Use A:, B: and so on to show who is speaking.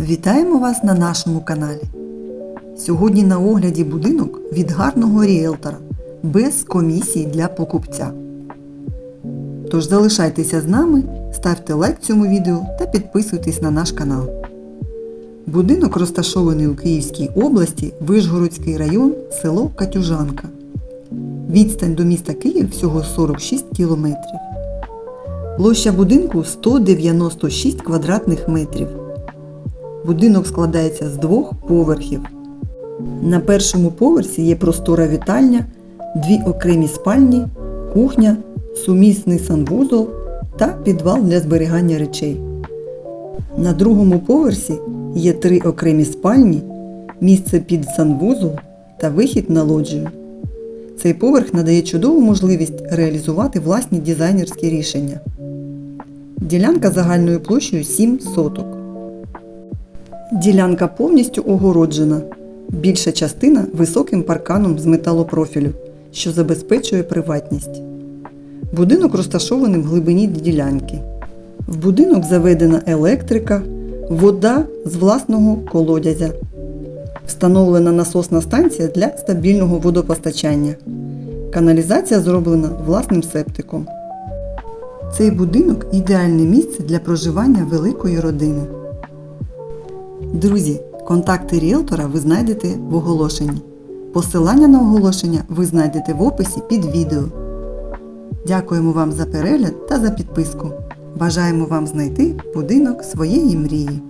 A: Вітаємо вас на нашому каналі. Сьогодні на огляді будинок від гарного ріелтора без комісії для покупця. Тож залишайтеся з нами, ставте лайк цьому відео та підписуйтесь на наш канал. Будинок розташований у Київській області, Вишгородський район, село Катюжанка. Відстань до міста Київ всього 46 кілометрів. Площа будинку 196 квадратних метрів. Будинок складається з двох поверхів. На першому поверсі є простора вітальня, дві окремі спальні, кухня, сумісний санвузол та підвал для зберігання речей. На другому поверсі є три окремі спальні, місце під санвузол та вихід на лоджію. Цей поверх надає чудову можливість реалізувати власні дизайнерські рішення. Ділянка загальною площею 7 соток. Ділянка повністю огороджена. Більша частина високим парканом з металопрофілю, що забезпечує приватність. Будинок розташований в глибині ділянки. В будинок заведена електрика, вода з власного колодязя. Встановлена насосна станція для стабільного водопостачання. Каналізація зроблена власним септиком. Цей будинок ідеальне місце для проживання великої родини. Друзі, контакти ріелтора ви знайдете в оголошенні. Посилання на оголошення ви знайдете в описі під відео. Дякуємо вам за перегляд та за підписку. Бажаємо вам знайти будинок своєї мрії.